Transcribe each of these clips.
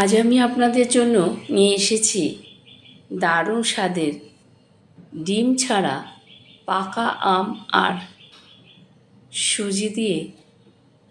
আজ আমি আপনাদের জন্য নিয়ে এসেছি দারুণ স্বাদের ডিম ছাড়া পাকা আম আর সুজি দিয়ে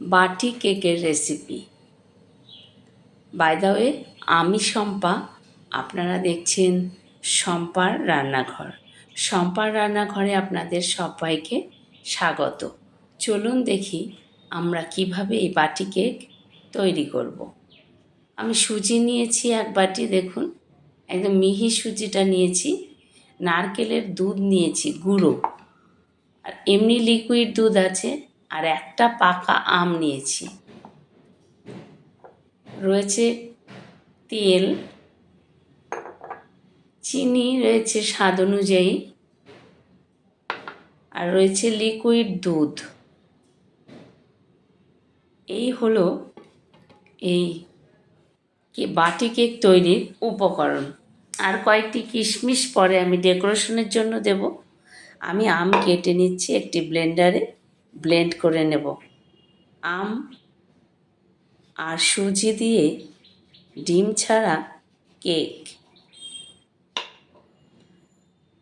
বাটি কেকের রেসিপি। বাই দ্য ওয়ে আমি শম্পা, আপনারা দেখছেন শম্পার রান্নাঘর। শম্পার রান্নাঘরে আপনাদের সবাইকে স্বাগত। চলুন দেখি আমরা কীভাবে এই বাটি কেক তৈরি করব। আমি সুজি নিয়েছি এক বাটি, দেখুন। একদম মিহি সুজিটা নিয়েছি। নারকেলের দুধ নিয়েছি, গুঁড়ো। আর এমনি লিকুইড দুধ আছে, আর একটা পাকা আম নিয়েছি। রয়েছে তেল, চিনি রয়েছে স্বাদ অনুযায়ী। আর রয়েছে লিকুইড দুধ। এই হলো এই বাটি কেক তৈরির উপকরণ। আর কয়েকটি কিশমিশ পরে আমি ডেকোরেশনের জন্য দেব। আমি আম কেটে নিচ্ছি একটি ব্লেন্ডারে, ব্লেন্ড করে নেব। আম আর সুজি দিয়ে ডিম ছাড়া কেক।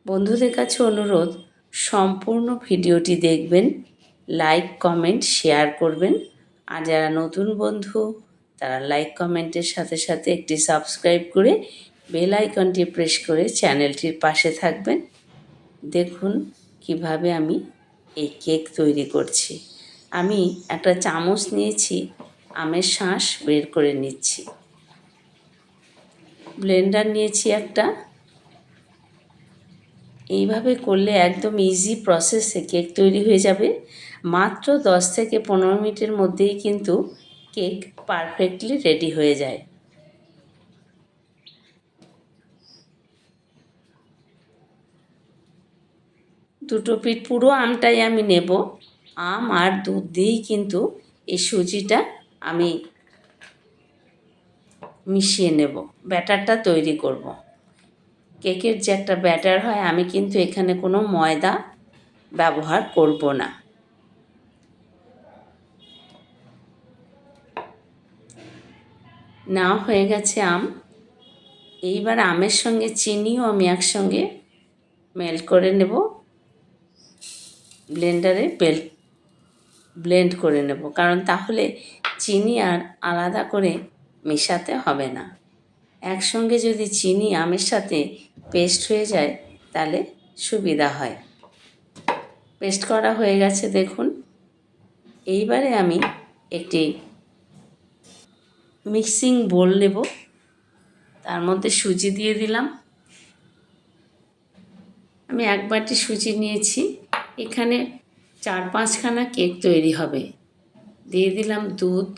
বন্ধুদের কাছে অনুরোধ, সম্পূর্ণ ভিডিওটি দেখবেন, লাইক, কমেন্ট, শেয়ার করবেন। আর যারা নতুন বন্ধু তারা লাইক কমেন্টের সাথে সাথে একটি সাবস্ক্রাইব করে বেল আইকনটি প্রেস করে চ্যানেলটির পাশে থাকবেন। দেখুন কীভাবে আমি এই কেক তৈরি করছি। আমি একটা চামচ নিয়েছি, আমের শাঁস বের করে নিচ্ছি। ব্লেন্ডার নিয়েছি একটা। এইভাবে করলে একদম ইজি প্রসেসে কেক তৈরি হয়ে যাবে। মাত্র দশ থেকে পনেরো মিনিটের মধ্যেই কিন্তু কেক পারফেক্টলি রেডি হয়ে যায়। দুটো পিঠ পুরো আমটাই আমি নেব। আম আর দুধ দিয়েই কিন্তু এই সুজিটা আমি মিশিয়ে নেব। ব্যাটারটা তৈরি করব। কেকের যে একটা ব্যাটার হয়, আমি কিন্তু এখানে কোনো ময়দা ব্যবহার করব না। না, হয়ে গেছে আম। এইবার আমের সঙ্গে চিনিও আমি একসঙ্গে মেল্ট করে নেব। ব্লেন্ডারে বেল ব্লেন্ড করে নেব। কারণ তাহলে চিনি আর আলাদা করে মেশাতে হবে না। একসঙ্গে যদি চিনি আমের সাথে পেস্ট হয়ে যায়, তাহলে সুবিধা হয়। পেস্ট করা হয়ে গেছে, দেখুন। এইবারে আমি একটি মিক্সিং বোল নেব। তার মধ্যে সুজি দিয়ে দিলাম। আমি এক বাটি সুজি নিয়েছি। এখানে চার পাঁচখানা কেক তৈরি হবে। দিয়ে দিলাম দুধ।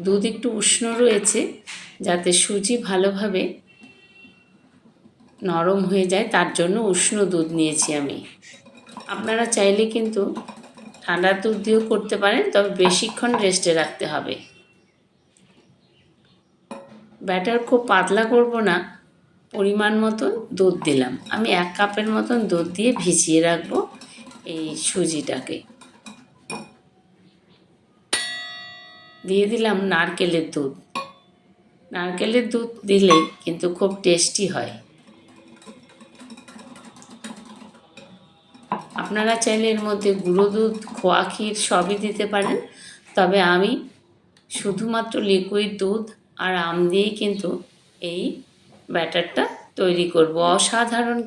দুধ একটু উষ্ণ রয়েছে, যাতে সুজি ভালোভাবে নরম হয়ে যায়। তার জন্য উষ্ণ দুধ নিয়েছি আমি। আপনারা চাইলে কিন্তু ঠান্ডা দুধ দিয়েও করতে পারেন, তবে বেশিক্ষণ রেস্টে রাখতে হবে। ব্যাটার খুব পাতলা করব না, পরিমাণ মতন দুধ দিলাম। আমি এক কাপের মতন দুধ দিয়ে ভিজিয়ে রাখব এই সুজিটাকে। দিয়ে দিলাম নারকেলের দুধ। নারকেলের দুধ দিলে কিন্তু খুব টেস্টি হয়। আপনারা চাইলে এর মধ্যে গুঁড়ো দুধ, খোয়া ক্ষীর সবই দিতে পারেন। তবে আমি শুধুমাত্র লিকুইড দুধ আর আম দিয়েই কিন্তু এই ব্যাটারটা তৈরি করব। অসাধারণ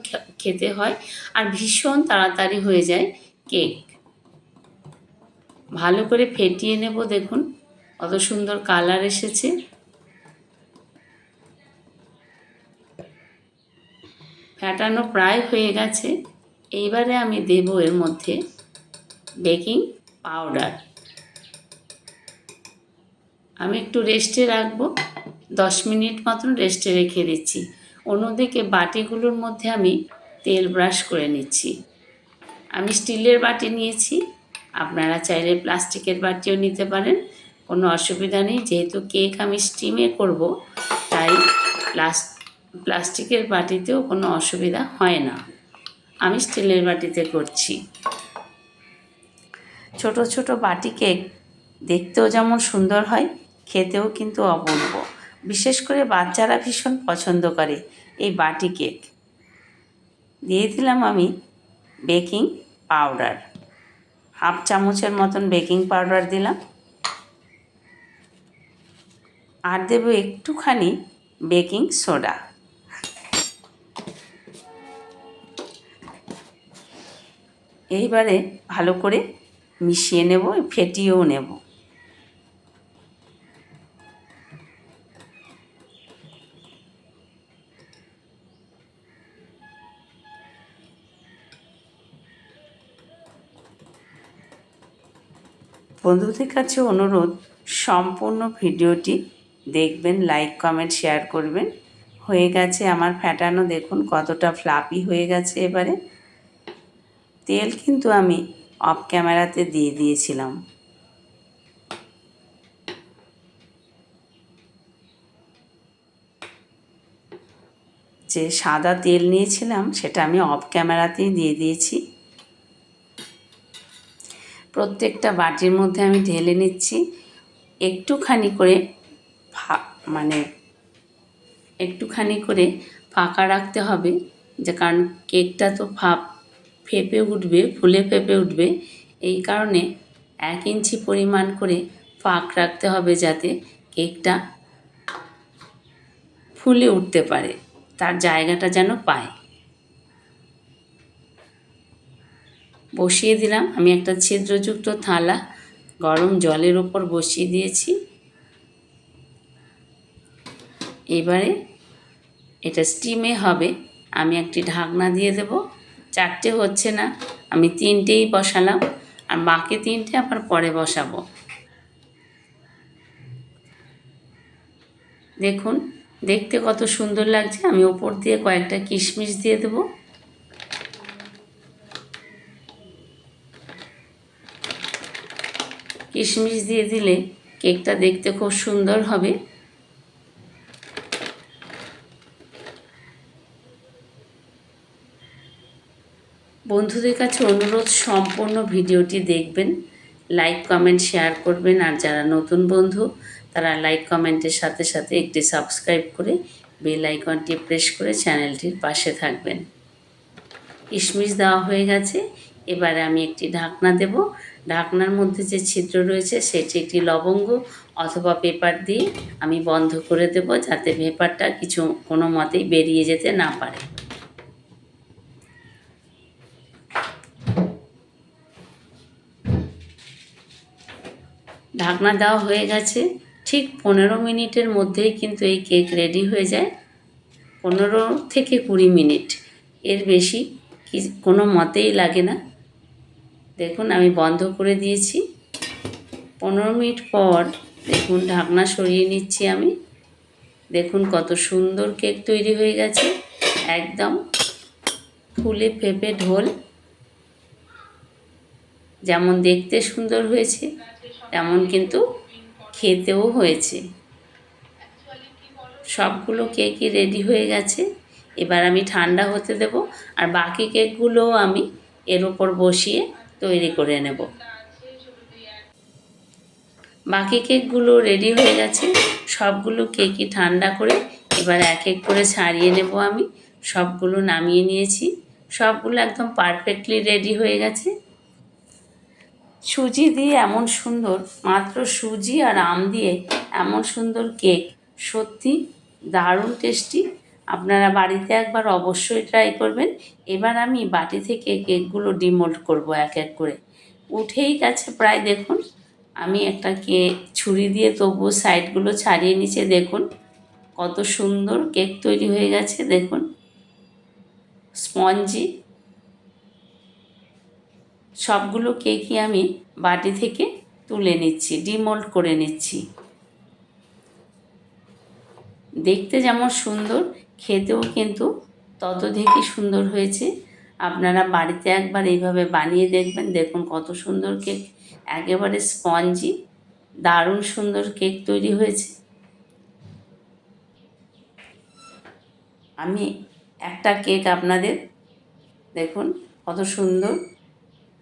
খেতে হয় আর ভীষণ তাড়াতাড়ি হয়ে যায় কেক। ভালো করে ফেটিয়ে নেব দেখুন, কত সুন্দর কালার এসেছে। ফ্যাটানো প্রায় হয়ে গেছে। এইবারে আমি দেব এর মধ্যে বেকিং পাউডার। আমি একটু রেস্টে রাখব। দশ মিনিট মতন রেস্টে রেখে দিচ্ছি। অন্যদিকে বাটিগুলোর মধ্যে আমি তেল ব্রাশ করে নিচ্ছি। আমি স্টিলের বাটি নিয়েছি। আপনারা চাইলে প্লাস্টিকের বাটিও নিতে পারেন। কোনো অসুবিধা নেই। যেহেতু কেক আমি স্টিমে করব, তাই প্লাস, প্লাস্টিকের বাটিতেও কোনো অসুবিধা হয় না। আমি স্টিলের বাটিতে করছি। ছোট ছোট বাটি কেক দেখতেও যেমন সুন্দর হয় খেতেও কিন্তু অপূর্ব। বিশেষ করে বাচ্চারা ভীষণ পছন্দ করে এই বাটি কেক। দিয়ে দিলাম আমি বেকিং পাউডার। হাফ চামচের মতন বেকিং পাউডার দিলাম। আর দেবো একটুখানি বেকিং সোডা। এইবারে ভালো করে মিশিয়ে নেব, ফেটিয়েও নেব। বন্ধুদের কাছে অনুরোধ, সম্পূর্ণ ভিডিওটি দেখবেন লাইক কমেন্ট শেয়ার করবেন। হয়ে গেছে আমার ফ্যাটানো, দেখুন কতটা ফ্লাপি হয়ে গেছে এবারে। তেল কিন্তু আমি অফ ক্যামেরাতে দিয়ে দিয়েছিলাম। যে সাদা তেল নিয়েছিলাম, সেটা আমি অফ ক্যামেরাতেই দিয়ে দিয়েছি। প্রত্যেকটা বাটির মধ্যে আমি ঢেলে নিচ্ছি। একটুখানি করে ফা মানে একটুখানি করে ফাঁকা রাখতে হবে, যে কারণ কেকটা তো ফাপ, ফেপে উঠবে, ফুলে ফেপে উঠবে। এই কারণে এক ইঞ্চি পরিমাণ করে ফাঁক রাখতে হবে যাতে কেকটা ফুলে উঠতে পারে, তার জায়গাটা যেন পায়। বসিয়ে দিলাম। আমি একটা ছিদ্রযুক্ত থালা গরম জলের ওপর বসিয়ে দিয়েছি। এবারে এটা স্টিমে হবে। আমি একটি ঢাকনা দিয়ে দেব। চারটে হচ্ছে না, আমি তিনটেই বসালাম। আর বাকি তিনটে আবার পরে বসাবো। দেখুন, দেখতে কত সুন্দর লাগছে। আমি ওপর দিয়ে কয়েকটা কিশমিশ দিয়ে দেবো। কিশমিশ দিয়ে দিলে কেকটা দেখতে খুব সুন্দর হবে। বন্ধুদের কাছে অনুরোধ, সম্পূর্ণ ভিডিওটি দেখবেন, লাইক, কমেন্ট, শেয়ার করবেন, আর যারা নতুন বন্ধু, তারা লাইক, কমেন্টের সাথে সাথে একটি সাবস্ক্রাইব করে বেল আইকনটি প্রেস করে চ্যানেলটির পাশে থাকবেন। কিশমিশ দেওয়া হয়ে গেছে, এবারে আমি একটি ঢাকনা দেব। ঢাকনার মধ্যে যে ছিদ্র রয়েছে সেটি একটি লবঙ্গ অথবা পেপার দিয়ে আমি বন্ধ করে দেব যাতে পেপারটা কিছু কোনো মতেই বেরিয়ে যেতে না পারে। ঢাকনা দেওয়া হয়ে গেছে। ঠিক পনেরো মিনিটের মধ্যেই কিন্তু এই কেক রেডি হয়ে যায়। পনেরো থেকে কুড়ি মিনিট। এর বেশি কি কোনো মতেই লাগে না। দেখুন, আমি বন্ধ করে দিয়েছি। পনেরো মিনিট পর দেখুন, ঢাকনা সরিয়ে নিচ্ছি আমি। দেখুন, কত সুন্দর কেক তৈরি হয়ে গেছে। একদম ফুলে ফেপে ঢোল। যেমন দেখতে সুন্দর হয়েছে, তেমন কিন্তু খেতেও হয়েছে। সবগুলো কেকই রেডি হয়ে গেছে। এবার আমি ঠান্ডা হতে দেব। আর বাকি কেকগুলোও আমি এর ওপর বসিয়ে তৈরি করে নেব। বাকি কেকগুলো রেডি হয়ে গেছে। সবগুলো কেকই ঠান্ডা করে এবার এক এক করে ছাড়িয়ে নেব আমি। সবগুলো নামিয়ে নিয়েছি। সবগুলো একদম পারফেক্টলি রেডি হয়ে গেছে। সুজি দিয়ে এমন সুন্দর, মাত্র সুজি আর আম দিয়ে এমন সুন্দর কেক। সত্যি দারুণ টেস্টি আপনারা বাড়িতে একবার অবশ্যই ট্রাই করবেন। এবার আমি বাটি থেকে কেকগুলো ডিমোল্ড করব এক এক করে। উঠেই গেছে প্রায় দেখুন, আমি একটা কেক ছুরি দিয়ে তবু সাইডগুলো ছাড়িয়ে নিচে দেখুন, কত সুন্দর কেক তৈরি হয়ে গেছে দেখুন। স্পঞ্জি। সবগুলো কেকই আমি বাটি থেকে তুলে নিচ্ছি ডিমোল্ড করে নিচ্ছি। দেখতে যেমন সুন্দর খেতেও কিন্তু ততধিকই সুন্দর হয়েছে। আপনারা বাড়িতে একবার এইভাবে বানিয়ে দেখবেন। দেখুন কত সুন্দর কেক। একেবারে স্পঞ্জি। দারুণ সুন্দর কেক তৈরি হয়েছে। আমি একটা কেক আপনাদের দেখুন কত সুন্দর।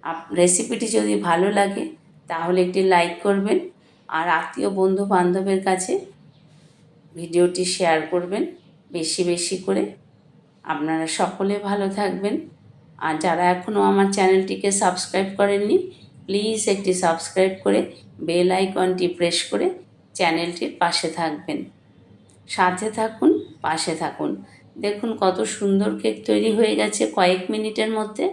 আপ, রেসিপিটি যদি ভালো লাগে তাহলে একটি লাইক করবেন। আর আত্মীয় বন্ধু বান্ধবের কাছে ভিডিওটি শেয়ার করবেন। বেশি বেশি করে। আপনারা সকলে ভালো থাকবেন। আর যারা এখনও আমার চ্যানেলটিকে সাবস্ক্রাইব করেননি, প্লিজ একটি সাবস্ক্রাইব করে বেল আইকনটি প্রেস করে চ্যানেলটির পাশে থাকবেন। সাথে থাকুন, পাশে থাকুন। দেখুন কত সুন্দর কেক তৈরি হয়ে গেছে কয়েক মিনিটের মধ্যে।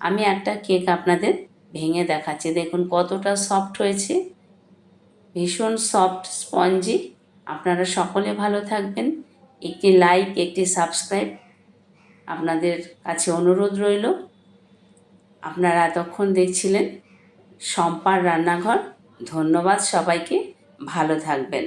আমি একটা কেক আপনাদের ভেঙে দেখাচ্ছি। দেখুন কতটা সফট হয়েছে। ভীষণ সফট স্পঞ্জি। আপনারা সকলে ভালো থাকবেন। একটি লাইক একটি সাবস্ক্রাইব আপনাদের কাছে অনুরোধ রইল। আপনারা এতক্ষণ দেখছিলেন শম্পার রান্নাঘর। ধন্যবাদ সবাইকে। ভালো থাকবেন।